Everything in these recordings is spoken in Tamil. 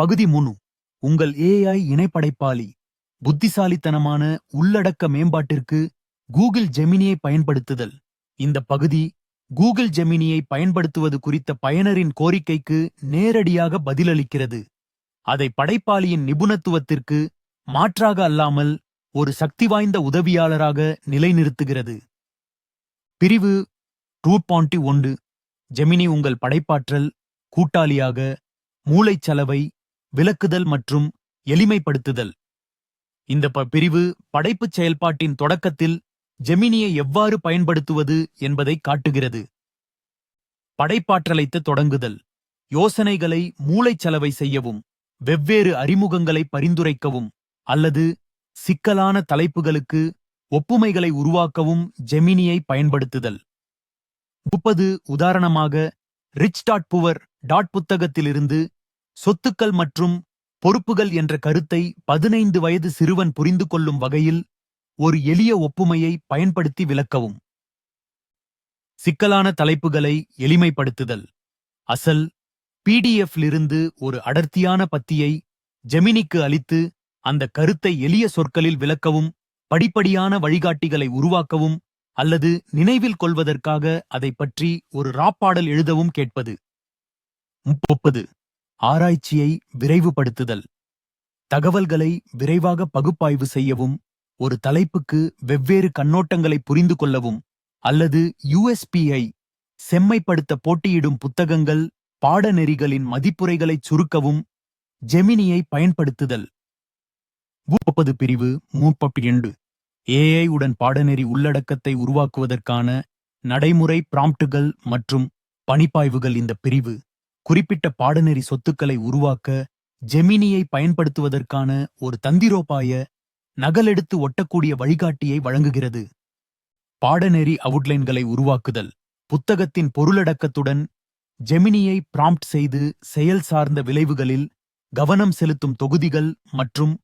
பகுதி முனு உங்கள் ஏஐ இணைப்படைப்பாளி. புத்திசாலித்தனமான உள்ளடக்க மேம்பாட்டிற்கு கூகுள் ஜெமினியை பயன்படுத்துதல். இந்த பகுதி கூகுள் ஜெமினியை பயன்படுத்துவது குறித்த பயனரின் கோரிக்கைக்கு நேரடியாக பதிலளிக்கிறது. அதை படைப்பாளியின் நிபுணத்துவத்திற்கு மாற்றாக அல்லாமல் ஒரு சக்தி வாய்ந்த உதவியாளராக நிலைநிறுத்துகிறது. பிரிவு டூ பாயிண்ட் ஒன்று ஜெமினி உங்கள் படைப்பாற்றல் கூட்டாளியாக மூளைச்சலவை விளக்குதல் மற்றும் எளிமைப்படுத்துதல். இந்த ப- பிரிவு படைப்புச் செயல்பாட்டின் தொடக்கத்தில் ஜெமினியை எவ்வாறு பயன்படுத்துவது என்பதை காட்டுகிறது. படைப்பாற்றலைத்த தொடங்குதல். யோசனைகளை மூளைச்சலவை செய்யவும் வெவ்வேறு அறிமுகங்களை பரிந்துரைக்கவும் அல்லது சிக்கலான தலைப்புகளுக்கு ஒப்புமைகளை உருவாக்கவும் ஜெமினியை பயன்படுத்துதல். முப்பது உதாரணமாக ரிச் டாட் புவர் டாட் புத்தகத்திலிருந்து சொத்துக்கள் மற்றும் பொறுப்புகள் என்ற கருத்தை பதினைந்து வயது சிறுவன் புரிந்து கொள்ளும் வகையில் ஒரு எளிய ஒப்புமையை பயன்படுத்தி விளக்கவும். சிக்கலான தலைப்புகளை எளிமைப்படுத்துதல். அசல் பிடிஎஃப்லிருந்து ஒரு அடர்த்தியான பத்தியை ஜெமினிக்கு அளித்து அந்த கருத்தை எளிய சொற்களில் விளக்கவும் படிப்படியான வழிகாட்டிகளை உருவாக்கவும் அல்லது நினைவில் கொள்வதற்காக அதை பற்றி ஒரு ராப்பாடல் எழுதவும் கேட்பது. முப்பது. ஆராய்ச்சியை விரைவுபடுத்துதல். தகவல்களை விரைவாக பகுப்பாய்வு செய்யவும் ஒரு தலைப்புக்கு வெவ்வேறு கண்ணோட்டங்களை புரிந்து கொள்ளவும் அல்லது யுஎஸ்பிஐ செம்மைப்படுத்த போட்டியிடும் புத்தகங்கள் பாடநெறிகளின் மதிப்புரைகளைச் சுருக்கவும் ஜெமினியை பயன்படுத்துதல். முப்பது பிரிவு மூப்பப்பிரண்டு ஏஐ உடன் பாடநெறி உள்ளடக்கத்தை உருவாக்குவதற்கான நடைமுறை பிராம்ப்டுகள் மற்றும் பணிப்பாய்வுகள் இந்த பிரிவு. குறிப்பிட்ட பாடநெறி சொத்துக்களை உருவாக்க ஜெமினியை பயன்படுத்துவதற்கான ஒரு தந்திரோபாய நகலெடுத்து ஒட்டக்கூடிய வழிகாட்டியை வழங்குகிறது. பாடநெறி அவுட்லைன்களை உருவாக்குதல். புத்தகத்தின் பொருளடக்கத்துடன் ஜெமினியை பிராம்ப்ட் செய்து செயல் சார்ந்த விளைவுகளில் கவனம் செலுத்தும் தொகுதிகள் மற்றும்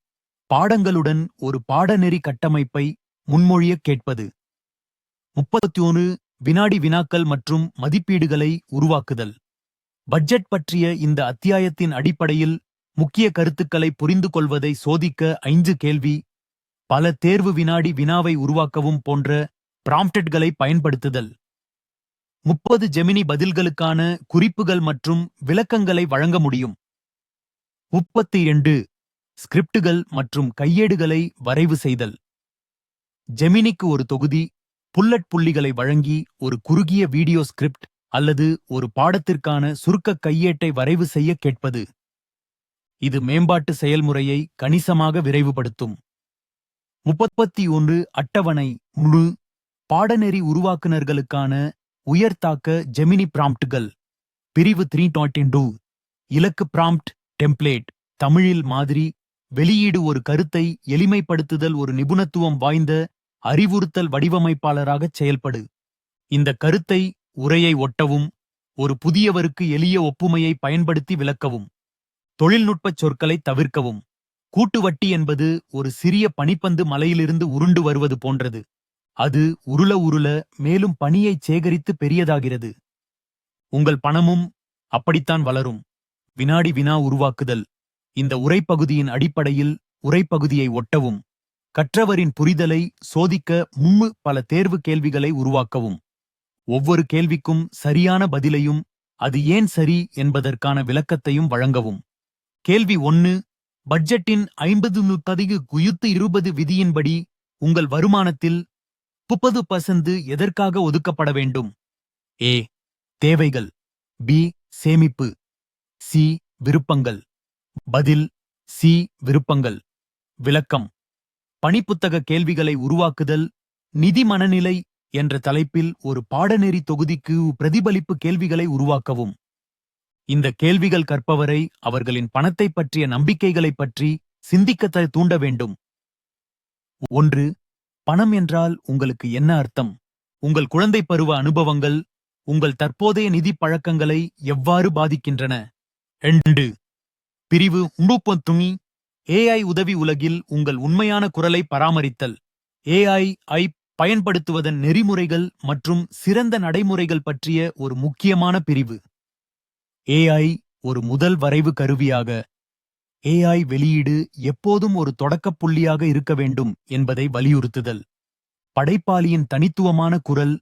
பாடங்களுடன் ஒரு பாடநெறி கட்டமைப்பை முன்மொழியக் கேட்பது. முப்பத்தி ஒன்று வினாடி வினாக்கள் மற்றும் மதிப்பீடுகளை உருவாக்குதல். பட்ஜெட் பற்றிய இந்த அத்தியாயத்தின் அடிப்படையில் முக்கிய கருத்துக்களை புரிந்து கொள்வதை சோதிக்க ஐந்து கேள்வி. பல தேர்வு வினாடி வினாவை உருவாக்கவும் போன்ற ப்ராம்ப்டட்களை பயன்படுத்துதல். முப்பது ஜெமினி பதில்களுக்கான குறிப்புகள் மற்றும் விளக்கங்களை வழங்க முடியும். முப்பத்தி இரண்டு. ஸ்கிரிப்டுகள் மற்றும் கையேடுகளை வரைவு செய்தல். ஜெமினிக்கு ஒரு தொகுதி புல்லட் புள்ளிகளை வழங்கி ஒரு குறுகிய வீடியோ ஸ்கிரிப்ட் அல்லது ஒரு பாடத்திற்கான சுருக்க கையேட்டை வரைவு செய்ய கேட்பது. இது மேம்பாட்டு செயல்முறையை கணிசமாக விரைவுபடுத்தும். முப்பத்தி ஒன்று அட்டவணை முழு பாடநெறி உருவாக்குனர்களுக்கான உயர்தாக்க ஜெமினி பிராம்ப்டுகள் பிரிவு த்ரீ டூ இலக்கு பிராம்ப்ட் டெம்ப்ளேட் தமிழில் மாதிரி வெளியீடு ஒரு கருத்தை எளிமைப்படுத்துதல் ஒரு நிபுணத்துவம் வாய்ந்த அறிவுறுத்தல் வடிவமைப்பாளராகச் செயல்படு. இந்த கருத்தை உரையை ஒட்டவும் ஒரு புதியவருக்கு எளிய ஒப்புமையை பயன்படுத்தி விளக்கவும் தொழில்நுட்பச் சொற்களை தவிர்க்கவும். கூட்டுவட்டி என்பது ஒரு சிறிய பனிப்பந்து மலையிலிருந்து உருண்டு வருவது போன்றது. அது உருள உருள மேலும் பனியைச் சேகரித்து பெரியதாகிறது. உங்கள் பணமும் அப்படித்தான் வளரும். வினாடி வினா உருவாக்குதல். இந்த உரைப்பகுதியின் அடிப்படையில் உரைப்பகுதியை ஒட்டவும் கற்றவரின் புரிதலை சோதிக்க மும்மு பல தேர்வு கேள்விகளை உருவாக்கவும். ஒவ்வொரு கேள்விக்கும் சரியான பதிலையும் அது ஏன் சரி என்பதற்கான விளக்கத்தையும் வழங்கவும். கேள்வி ஒன்னு பட்ஜெட்டின் ஐம்பது நூத்ததிகு குயுத்து இருபது விதியின்படி உங்கள் வருமானத்தில் முப்பது பசந்து எதற்காக ஒதுக்கப்பட வேண்டும்? ஏ தேவைகள். பி சேமிப்பு. சி விருப்பங்கள். பதில் சி விருப்பங்கள். விளக்கம். பணிப்புத்தக கேள்விகளை உருவாக்குதல் நிதி மனநிலை என்ற தலைப்பில் ஒரு பாடநெறி தொகுதிக்கு பிரதிபலிப்பு கேள்விகளை உருவாக்கவும். இந்த கேள்விகள் கற்பவரை அவர்களின் பணத்தை பற்றிய நம்பிக்கைகளை பற்றி சிந்திக்க தூண்ட வேண்டும். ஒன்று பணம் என்றால் உங்களுக்கு என்ன அர்த்தம்? உங்கள் குழந்தை பருவ அனுபவங்கள் உங்கள் தற்போதைய நிதி பழக்கங்களை எவ்வாறு பாதிக்கின்றன? ரெண்டு பிரிவு துணி ஏஐ உதவி உலகில் உங்கள் உண்மையான குரலை பராமரித்தல். ஏஐ ஐ பயன்படுத்துவதன் நெறிமுறைகள் மற்றும் சிறந்த நடைமுறைகள் பற்றிய ஒரு முக்கியமான பிரிவு. ஏஐ ஒரு முதல் வரைவு கருவியாக ஏஐ வெளியீடு எப்போதும் ஒரு தொடக்கப் புள்ளியாக இருக்க வேண்டும் என்பதை வலியுறுத்துதல். படைப்பாளியின் தனித்துவமான குரல்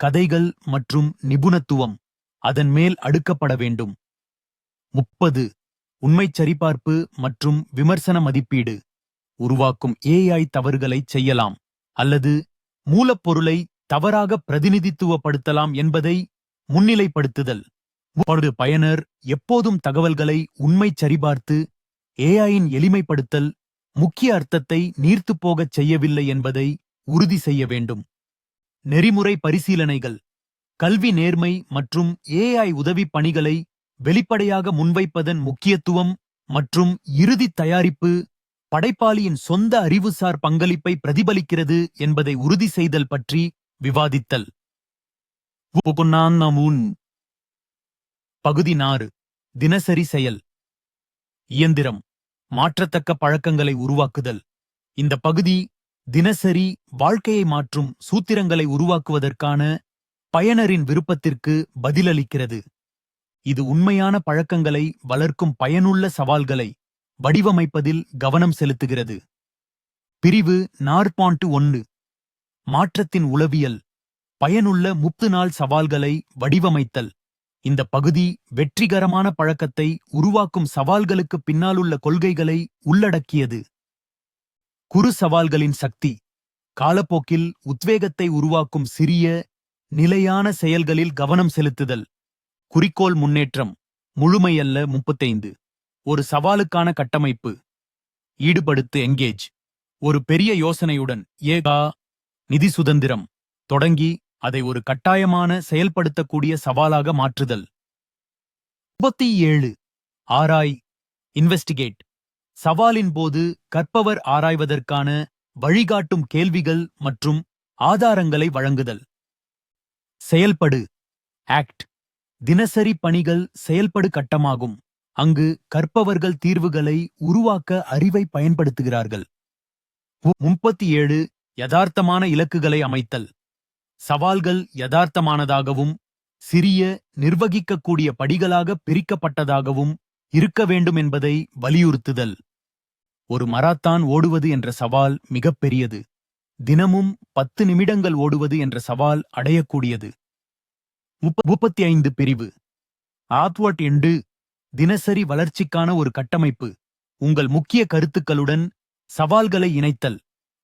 கதைகள் மற்றும் நிபுணத்துவம் அதன் மேல் அடுக்கப்பட வேண்டும். முப்பது உண்மைச் சரிபார்ப்பு மற்றும் விமர்சன மதிப்பீடு உருவாக்கும் ஏஐ தவறுகளை செய்யலாம் அல்லது மூலப்பொருளை தவறாக பிரதிநிதித்துவப்படுத்தலாம் என்பதை முன்னிலைப்படுத்துதல். ஒரு பயனர் எப்போதும் தகவல்களை உண்மைச் சரிபார்த்து ஏஐயின் எளிமைப்படுத்தல் முக்கிய அர்த்தத்தை நீர்த்துப் போகச் செய்யவில்லை என்பதை உறுதி செய்ய வேண்டும். நெறிமுறை பரிசீலனைகள். கல்வி நேர்மை மற்றும் ஏஐ உதவி பணிகளை வெளிப்படையாக முன்வைப்பதன் முக்கியத்துவம் மற்றும் இறுதி தயாரிப்பு படைப்பாளியின் சொந்த அறிவுசார் பங்களிப்பை பிரதிபலிக்கிறது என்பதை உறுதி செய்தல் பற்றி விவாதித்தல். பகுதி நாறு. தினசரி செயல். இயந்திரம். மாற்றத்தக்க பழக்கங்களை உருவாக்குதல். இந்த பகுதி தினசரி வாழ்க்கையை மாற்றும் சூத்திரங்களை உருவாக்குவதற்கான பயனரின் விருப்பத்திற்கு பதிலளிக்கிறது. இது உண்மையான பழக்கங்களை வளர்க்கும் பயனுள்ள சவால்களை வடிவமைப்பதில் கவனம் செலுத்துகிறது. பிரிவு நாற்பாண்டு ஒன்று. மாற்றத்தின் உளவியல். பயனுள்ள முப்பு நாள் சவால்களை வடிவமைத்தல். இந்த பகுதி வெற்றிகரமான பழக்கத்தை உருவாக்கும் சவால்களுக்கு பின்னாலுள்ள கொள்கைகளை உள்ளடக்கியது. குறு சவால்களின் சக்தி. காலப்போக்கில் உத்வேகத்தை உருவாக்கும் சிறிய நிலையான செயல்களில் கவனம் செலுத்துதல். குறிக்கோள் முன்னேற்றம். முழுமையல்ல முப்பத்தைந்து. ஒரு சவாலுக்கான கட்டமைப்பு. ஈடுபடுத்து எங்கேஜ் ஒரு பெரிய யோசனையுடன் ஏகா நிதி சுதந்திரம். தொடங்கி அதை ஒரு கட்டாயமான செயல்படுத்தக்கூடிய சவாலாக மாற்றுதல். முப்பத்தி ஏழு ஆராய் இன்வெஸ்டிகேட் சவாலின் போது கற்பவர் ஆராய்வதற்கான வழிகாட்டும் கேள்விகள் மற்றும் ஆதாரங்களை வழங்குதல். செயல்படு. ஆக்ட் தினசரி பணிகள் செயல்படு கட்டமாகும். அங்கு கற்பவர்கள் தீர்வுகளை உருவாக்க அறிவை பயன்படுத்துகிறார்கள். முப்பத்தி ஏழு யதார்த்தமான இலக்குகளை அமைத்தல். சவால்கள் யதார்த்தமானதாகவும் சிறிய நிர்வகிக்கக்கூடிய படிகளாக பிரிக்கப்பட்டதாகவும் இருக்க வேண்டும் என்பதை வலியுறுத்துதல். ஒரு மராத்தான் ஓடுவது என்ற சவால் மிகப்பெரியது. தினமும் பத்து நிமிடங்கள் ஓடுவது என்ற சவால் அடையக்கூடியது. முப்பத்தி ஐந்து பிரிவு. ஆத்வட் என்று தினசரி வளர்ச்சிக்கான ஒரு கட்டமைப்பு. உங்கள் முக்கிய கருத்துக்களுடன் சவால்களை இணைத்தல்.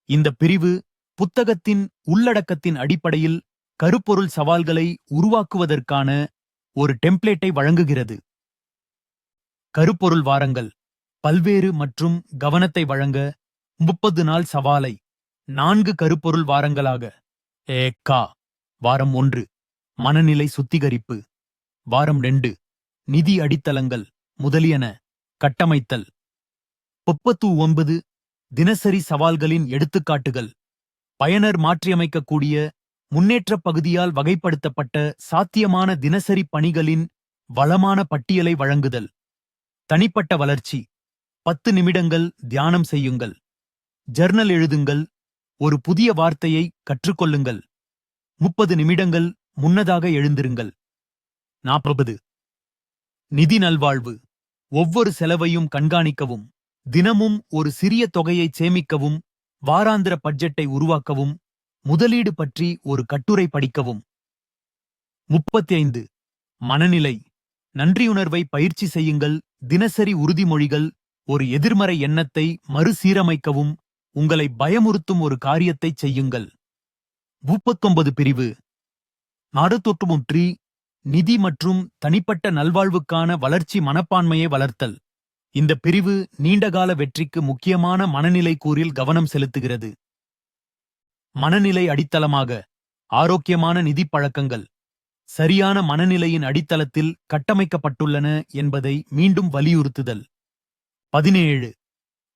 இந்த பிரிவு புத்தகத்தின் உள்ளடக்கத்தின் அடிப்படையில் கருப்பொருள் சவால்களை உருவாக்குவதற்கான ஒரு டெம்ப்ளேட்டை வழங்குகிறது. கருப்பொருள் வாரங்கள். பல்வேறு மற்றும் கவனத்தை வழங்க முப்பது நாள் சவாலை. நான்கு கருப்பொருள் வாரங்களாக. ஏக்கா வாரம் ஒன்று. மனநிலை சுத்திகரிப்பு. வாரம் ரெண்டு. நிதி அடித்தளங்கள் முதலியன கட்டமைத்தல். முப்பத்து ஒன்பது தினசரி சவால்களின் எடுத்துக்காட்டுகள். பயனர் மாற்றியமைக்கக்கூடிய முன்னேற்றப் பகுதியால் வகைப்படுத்தப்பட்ட சாத்தியமான தினசரி பணிகளின் வளமான பட்டியலை வழங்குதல். தனிப்பட்ட வளர்ச்சி. பத்து நிமிடங்கள் தியானம் செய்யுங்கள். ஜர்னல் எழுதுங்கள். ஒரு புதிய வார்த்தையை கற்றுக்கொள்ளுங்கள். முப்பது நிமிடங்கள் முன்னதாக எழுந்திருங்கள். நாற்பது நிதி நல்வாழ்வு. ஒவ்வொரு செலவையும் கண்காணிக்கவும் தினமும் ஒரு சிறிய தொகையை சேமிக்கவும் வாராந்திர பட்ஜெட்டை உருவாக்கவும் முதலீடு பற்றி ஒரு கட்டுரை படிக்கவும். முப்பத்தி ஐந்து மனநிலை. நன்றியுணர்வை பயிற்சி செய்யுங்கள். தினசரி உறுதிமொழிகள் ஒரு எதிர்மறை எண்ணத்தை மறுசீரமைக்கவும் உங்களை பயமுறுத்தும் ஒரு காரியத்தை செய்யுங்கள். முப்பத்தொன்பது பிரிவு. நாடுதொற்றுமுற்றி நிதி மற்றும் தனிப்பட்ட நல்வாழ்வுக்கான வளர்ச்சி மனப்பான்மையை வளர்த்தல். இந்த பிரிவு நீண்டகால வெற்றிக்கு முக்கியமான மனநிலை கூறில் கவனம் செலுத்துகிறது. மனநிலை அடித்தளமாக ஆரோக்கியமான நிதி பழக்கங்கள் சரியான மனநிலையின் அடித்தளத்தில் கட்டமைக்கப்பட்டுள்ளன என்பதை மீண்டும் வலியுறுத்துதல். பதினேழு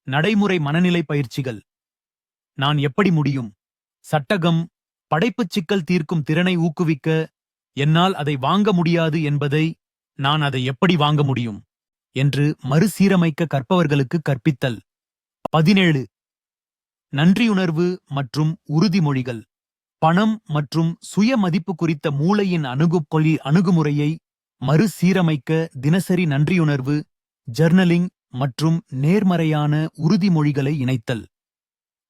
நடைமுறை மனநிலை பயிற்சிகள். நான் எப்படி முடியும்? சட்டகம் படைப்புச் சிக்கல் தீர்க்கும் திறனை ஊக்குவிக்க என்னால் அதை வாங்க முடியாது என்பதை நான் அதை எப்படி வாங்க முடியும்? என்று மறுசீரமைக்க கற்பவர்களுக்கு கற்பித்தல். பதினேழு. நன்றியுணர்வு மற்றும் உறுதிமொழிகள். பணம் மற்றும் சுயமதிப்பு குறித்த மூளையின் அணுகுகொழி அணுகுமுறையை மறுசீரமைக்க தினசரி நன்றியுணர்வு ஜர்னலிங் மற்றும் நேர்மறையான உறுதிமொழிகளை இணைத்தல்.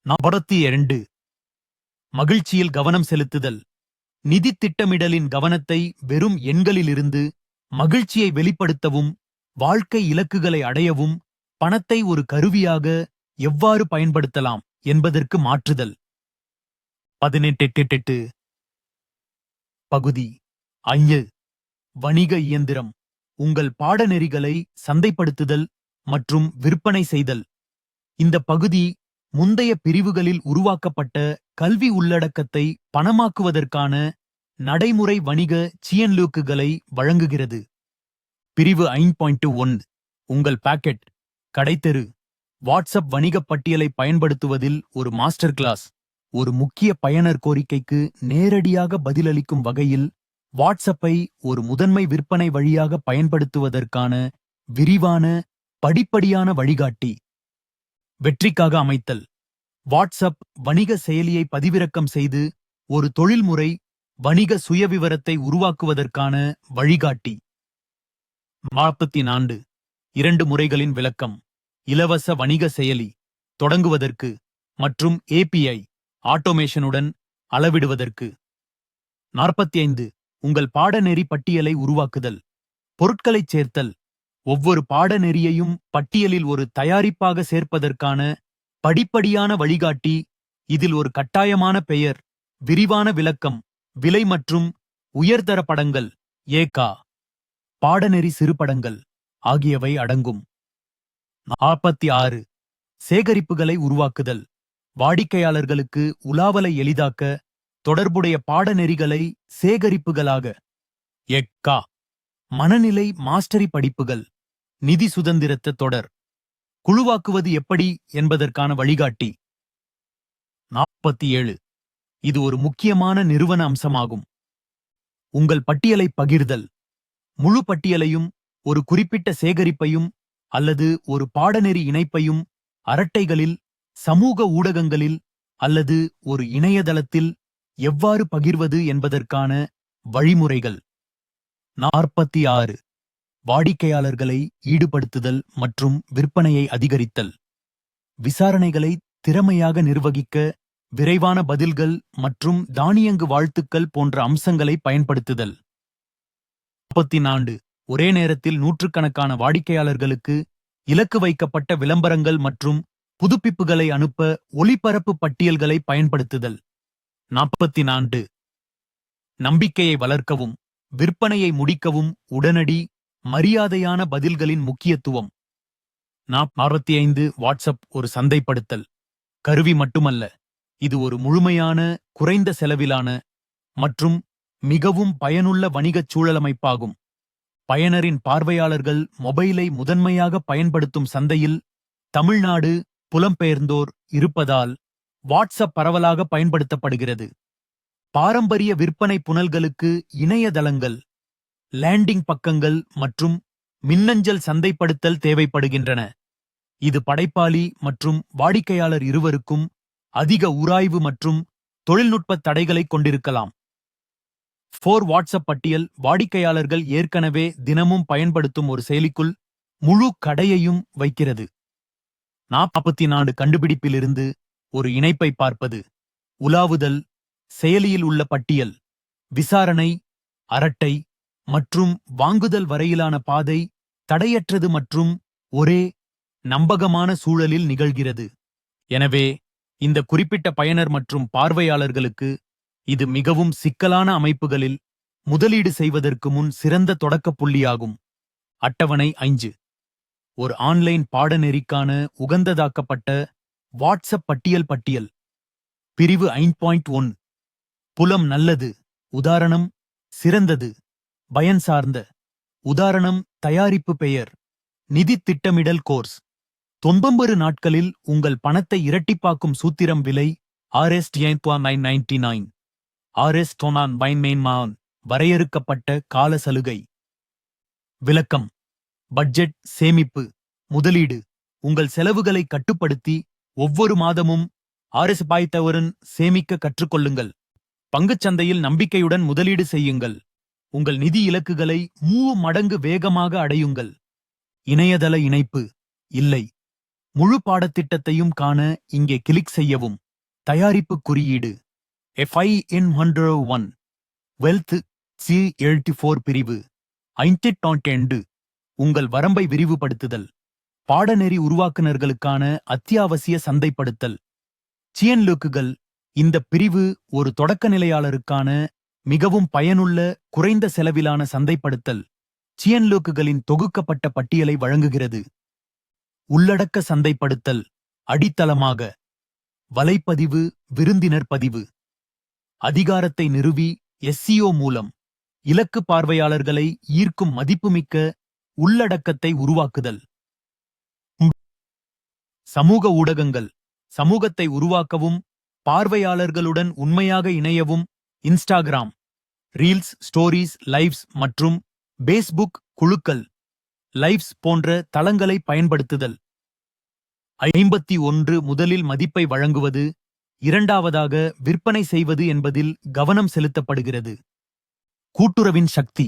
நாற்பத்தி இரண்டு. மகிழ்ச்சியில் கவனம் செலுத்துதல். நிதி திட்டமிடலின் கவனத்தை வெறும் எண்களிலிருந்து மகிழ்ச்சியை வெளிப்படுத்தவும் வாழ்க்கை இலக்குகளை அடையவும் பணத்தை ஒரு கருவியாக எவ்வாறு பயன்படுத்தலாம் என்பதற்கு மாற்றுதல். பதினெட்டு பகுதி. ஐந்து. வணிக இயந்திரம். உங்கள் பாடநெறிகளை சந்தைப்படுத்துதல் மற்றும் விற்பனை செய்தல். இந்த பகுதி முந்தைய பிரிவுகளில் உருவாக்கப்பட்ட கல்வி உள்ளடக்கத்தை பணமாக்குவதற்கான நடைமுறை வணிக சியன்லூக்குகளை வழங்குகிறது. பிரிவு ஐந்து பாயிண்ட் ஒன் உங்கள் பாக்கெட் கடைத்தெரு வாட்ஸ்அப் வணிகப் பட்டியலை பயன்படுத்துவதில் ஒரு மாஸ்டர் கிளாஸ். ஒரு முக்கிய பயனர் கோரிக்கைக்கு நேரடியாக பதிலளிக்கும் வகையில் வாட்ஸ்அப்பை ஒரு முதன்மை விற்பனை வழியாக பயன்படுத்துவதற்கான விரிவான படிப்படியான வழிகாட்டி. வெற்றிக்காக அமைத்தல். வாட்ஸ்அப் வணிக செயலியை பதிவிறக்கம் செய்து ஒரு தொழில்முறை வணிக சுயவிவரத்தை உருவாக்குவதற்கான வழிகாட்டி. நாற்பத்தி நான்கு இரண்டு முறைகளின் விளக்கம். இலவச வணிக செயலி தொடங்குவதற்கு மற்றும் ஏபிஐ ஆட்டோமேஷனுடன் அளவிடுவதற்கு. நாற்பத்தி ஐந்து உங்கள் பாடநெறி பட்டியலை உருவாக்குதல். பொருட்களைச் சேர்த்தல். ஒவ்வொரு பாடநெறியையும் பட்டியலில் ஒரு தயாரிப்பாக சேர்ப்பதற்கான படிப்படியான வழிகாட்டி இதில் ஒரு கட்டாயமான பெயர் விரிவான விளக்கம் விலை மற்றும் உயர்தர படங்கள் ஏகா பாடநெறி சிறுபடங்கள் ஆகியவை அடங்கும். நாற்பத்தி ஆறு சேகரிப்புகளை உருவாக்குதல் வாடிக்கையாளர்களுக்கு உலாவலை எளிதாக்க தொடர்புடைய பாடநெறிகளை சேகரிப்புகளாக எக்கா மனநிலை மாஸ்டரி படிப்புகள். நிதி சுதந்திரத்த தொடர். குழுவாக்குவது எப்படி என்பதற்கான வழிகாட்டி. நாற்பத்தி ஏழு. இது ஒரு முக்கியமான நிறுவன அம்சமாகும். உங்கள் பட்டியலை பகிர்தல். முழு பட்டியலையும் ஒரு குறிப்பிட்ட சேகரிப்பையும் அல்லது ஒரு பாடநெறி இணைப்பையும் அரட்டைகளில் சமூக ஊடகங்களில் அல்லது ஒரு இணையதளத்தில் எவ்வாறு பகிர்வது என்பதற்கான வழிமுறைகள். நாற்பத்தி ஆறு. வாடிக்கையாளர்களை ஈடுபடுத்துதல் மற்றும் விற்பனையை அதிகரித்தல். விசாரணைகளை திறமையாக நிர்வகிக்க விரைவான பதில்கள் மற்றும் தானியங்கு வாழ்த்துக்கள் போன்ற அம்சங்களை பயன்படுத்துதல். முப்பத்தி நான்கு ஒரே நேரத்தில் நூற்றுக்கணக்கான வாடிக்கையாளர்களுக்கு இலக்கு வைக்கப்பட்ட விளம்பரங்கள் மற்றும் புதுப்பிப்புகளை அனுப்ப ஒளிபரப்பு பட்டியல்களை பயன்படுத்துதல். நாற்பத்தி நான்கு நம்பிக்கையை வளர்க்கவும் விற்பனையை முடிக்கவும் உடனடி மரியாதையான பதில்களின் முக்கியத்துவம். அறுபத்தி ஐந்து வாட்ஸ்அப் ஒரு சந்தைப்படுத்தல். கருவி மட்டுமல்ல இது ஒரு முழுமையான குறைந்த செலவிலான மற்றும் மிகவும் பயனுள்ள வணிகச் சூழலமைப்பாகும். பயனரின் பார்வையாளர்கள் மொபைலை முதன்மையாக பயன்படுத்தும் சந்தையில் தமிழ்நாடு புலம்பெயர்ந்தோர் இருப்பதால் வாட்ஸ்அப் பரவலாக பயன்படுத்தப்படுகிறது. பாரம்பரிய விற்பனை புனல்களுக்கு இணையதளங்கள் லேண்டிங் பக்கங்கள் மற்றும் மின்னஞ்சல் சந்தைப்படுத்தல் தேவைப்படுகின்றன. இது படைப்பாளி மற்றும் வாடிக்கையாளர் இருவருக்கும் அதிக உராய்வு மற்றும் தொழில்நுட்ப தடைகளை கொண்டிருக்கலாம். ஃபோர் வாட்ஸ்அப் பட்டியல் வாடிக்கையாளர்கள் ஏற்கனவே தினமும் பயன்படுத்தும் ஒரு செயலிக்குள் முழு கடையையும் வைக்கிறது. நாற்பத்தி நான்கு கண்டுபிடிப்பிலிருந்து ஒரு இணைப்பை பார்ப்பது. உலாவுதல் செயலியில் உள்ள பட்டியல் விசாரணை அரட்டை மற்றும் வாங்குதல் வரையிலான பாதை தடையற்றது மற்றும் ஒரே நம்பகமான சூழலில் நிகழ்கிறது. எனவே இந்த குறிப்பிட்ட பயனர் மற்றும் பார்வையாளர்களுக்கு இது மிகவும் சிக்கலான அமைப்புகளில் முதலீடு செய்வதற்கு முன் சிறந்த தொடக்கப் புள்ளியாகும். அட்டவணை ஐந்து. ஒரு ஆன்லைன் பாடநெறிக்கான உகந்ததாக்கப்பட்ட வாட்ஸ்அப் பட்டியல் பட்டியல். பிரிவு ஐந்து பாயிண்ட் ஒன் புலம் நல்லது உதாரணம் சிறந்தது. பயன் சார்ந்த உதாரணம் தயாரிப்பு பெயர். நிதி திட்டமிடல் கோர்ஸ். தொம்பம்பரு நாட்களில் உங்கள் பணத்தை இரட்டிப்பாக்கும் சூத்திரம் விலை RS nine ninety nine. RS டொனான் பைன்மேன்மான் வரையறுக்கப்பட்ட கால சலுகை. விளக்கம். பட்ஜெட் சேமிப்பு. முதலீடு. உங்கள் செலவுகளை கட்டுப்படுத்தி ஒவ்வொரு மாதமும் ஆர்எஸ் பாய்த்தவரன் சேமிக்க கற்றுக்கொள்ளுங்கள். பங்குச் சந்தையில் நம்பிக்கையுடன் முதலீடு செய்யுங்கள். உங்கள் நிதி இலக்குகளை மூ மடங்கு வேகமாக அடையுங்கள். இணையதள இணைப்பு இல்லை. முழு பாடத்திட்டத்தையும் காண இங்கே கிளிக் செய்யவும். தயாரிப்பு குறியீடு FI N hundred one wealth C எழுபத்தி ஃபோர் பிரிவு. ஐன்டெட் உங்கள் வரம்பை விரிவுபடுத்துதல். பாடநெறி உருவாக்குனர்களுக்கான அத்தியாவசிய சந்தைப்படுத்தல். சியன்லுக்குகள் இந்த பிரிவு ஒரு தொடக்க நிலையாளருக்கான மிகவும் பயனுள்ள குறைந்த செலவிலான சந்தைப்படுத்தல் சியன்லோக்குகளின் தொகுக்கப்பட்ட பட்டியலை வழங்குகிறது. உள்ளடக்க சந்தைப்படுத்தல் அடித்தளமாக வலைப்பதிவு விருந்தினர் பதிவு அதிகாரத்தை நிறுவி எஸ்சிஓ மூலம் இலக்கு பார்வையாளர்களை ஈர்க்கும் மதிப்புமிக்க உள்ளடக்கத்தை உருவாக்குதல். சமூக ஊடகங்கள் சமூகத்தை உருவாக்கவும் பார்வையாளர்களுடன் உண்மையாக இணையவும் இன்ஸ்டாகிராம் ரீல்ஸ் ஸ்டோரிஸ் லைவ்ஸ் மற்றும் பேஸ்புக் குழுக்கள் லைவ்ஸ் போன்ற தளங்களை பயன்படுத்துதல். ஐம்பத்தி ஒன்று முதலில் மதிப்பை வழங்குவது இரண்டாவதாக விற்பனை செய்வது என்பதில் கவனம் செலுத்தப்படுகிறது. கூட்டுறவின் சக்தி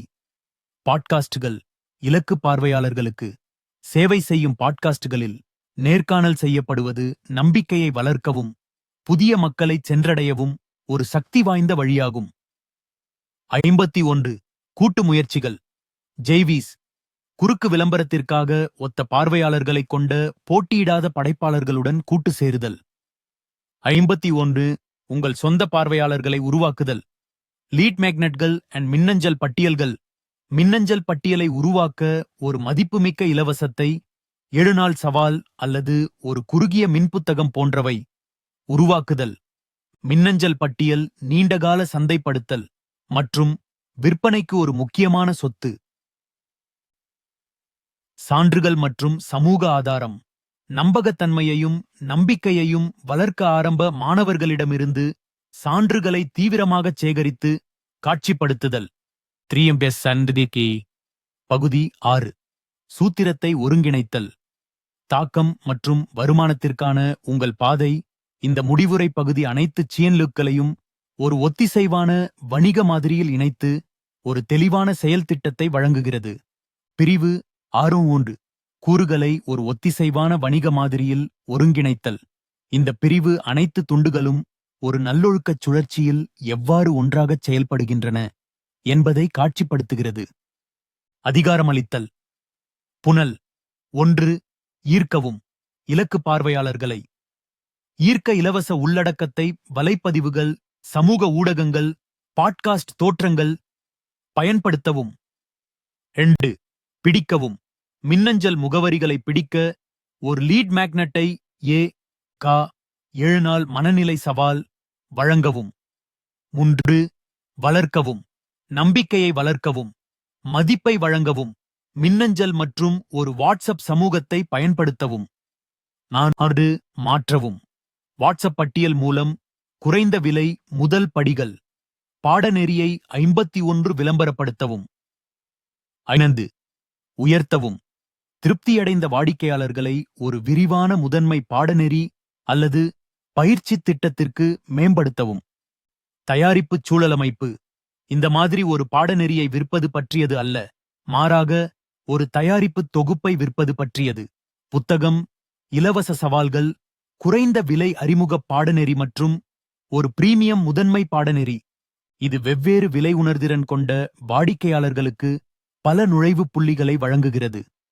பாட்காஸ்டுகள் இலக்கு பார்வையாளர்களுக்கு சேவை செய்யும் பாட்காஸ்டுகளில் நேர்காணல் செய்யப்படுவது நம்பிக்கையை வளர்க்கவும் புதிய மக்களை சென்றடையவும் ஒரு சக்தி வாய்ந்த வழியாகும். ஐம்பத்தி ஒன்று கூட்டு முயற்சிகள். ஜெய்வீஸ் குறுக்கு விளம்பரத்திற்காக ஒத்த பார்வையாளர்களைக் கொண்ட போட்டியிடாத படைப்பாளர்களுடன் கூட்டு சேருதல். ஐம்பத்தி ஒன்று உங்கள் சொந்த பார்வையாளர்களை உருவாக்குதல். லீட் மேக்னெட்கள் அண்ட் மின்னஞ்சல் பட்டியல்கள். மின்னஞ்சல் பட்டியலை உருவாக்க ஒரு மதிப்புமிக்க இலவசத்தை எழுநாள் சவால் அல்லது ஒரு குறுகிய மின்புத்தகம் போன்றவை உருவாக்குதல். மின்னஞ்சல் பட்டியல் நீண்டகால சந்தைப்படுத்தல் மற்றும் விற்பனைக்கு ஒரு முக்கியமான சொத்து. சான்றுகள் மற்றும் சமூக ஆதாரம். நம்பகத்தன்மையையும் நம்பிக்கையையும் வளர்க்க ஆரம்ப மாணவர்களிடமிருந்து சான்றுகளை தீவிரமாகச் சேகரித்து காட்சிப்படுத்துதல். த்ரீஎம்பெஸ் சந்திரிகி பகுதி ஆறு. சூத்திரத்தை ஒருங்கிணைத்தல். தாக்கம் மற்றும் வருமானத்திற்கான உங்கள் பாதை இந்த முடிவுரை பகுதி அனைத்து சியன்லுக்களையும் ஒரு ஒத்திசைவான வணிக மாதிரியில் இணைத்து ஒரு தெளிவான செயல் திட்டத்தை வழங்குகிறது. பிரிவு ஆறு ஒன்று. கூறுகளை ஒரு ஒத்திசைவான வணிக மாதிரியில் ஒருங்கிணைத்தல். இந்த பிரிவு அனைத்து துண்டுகளும் ஒரு நல்லொழுக்கச் சுழற்சியில் எவ்வாறு ஒன்றாகச் செயல்படுகின்றன என்பதை காட்சிப்படுத்துகிறது. அதிகாரமளித்தல். புனல். ஒன்று ஈர்க்கவும். இலக்கு பார்வையாளர்களை. ஈர்க்க இலவச உள்ளடக்கத்தை வலைப்பதிவுகள் சமூக ஊடகங்கள் பாட்காஸ்ட் தோற்றங்கள் பயன்படுத்தவும். ரெண்டு பிடிக்கவும். மின்னஞ்சல் முகவரிகளை பிடிக்க ஒரு லீட் மேக்னட்டை ஏ கா ஏழு நாள் மனநிலை சவால் வழங்கவும். மூன்று வளர்க்கவும். நம்பிக்கையை வளர்க்கவும். மதிப்பை வழங்கவும். மின்னஞ்சல் மற்றும் ஒரு வாட்ஸ்அப் சமூகத்தை பயன்படுத்தவும். நான் மாற்றவும். வாட்ஸ்அப் பட்டியல் மூலம் குறைந்த விலை முதல் படிகள் பாடநெறியை ஐம்பத்தி ஒன்று விளம்பரப்படுத்தவும். ஐந்து உயர்த்தவும். திருப்தியடைந்த வாடிக்கையாளர்களை ஒரு விரிவான முதன்மை பாடநெறி அல்லது பயிற்சி திட்டத்திற்கு மேம்படுத்தவும். தயாரிப்பு சூழலமைப்பு. இந்த மாதிரி ஒரு பாடநெறியை விற்பது பற்றியது அல்ல மாறாக ஒரு தயாரிப்பு தொகுப்பை விற்பது பற்றியது. புத்தகம் இலவச சவால்கள் குறைந்த விலை அறிமுக பாடநெறி மற்றும் ஒரு பிரீமியம் முதன்மை பாடநெறி. இது வெவ்வேறு விலை உணர்திறன் கொண்ட வாடிக்கையாளர்களுக்கு பல நுழைவுப் புள்ளிகளை வழங்குகிறது.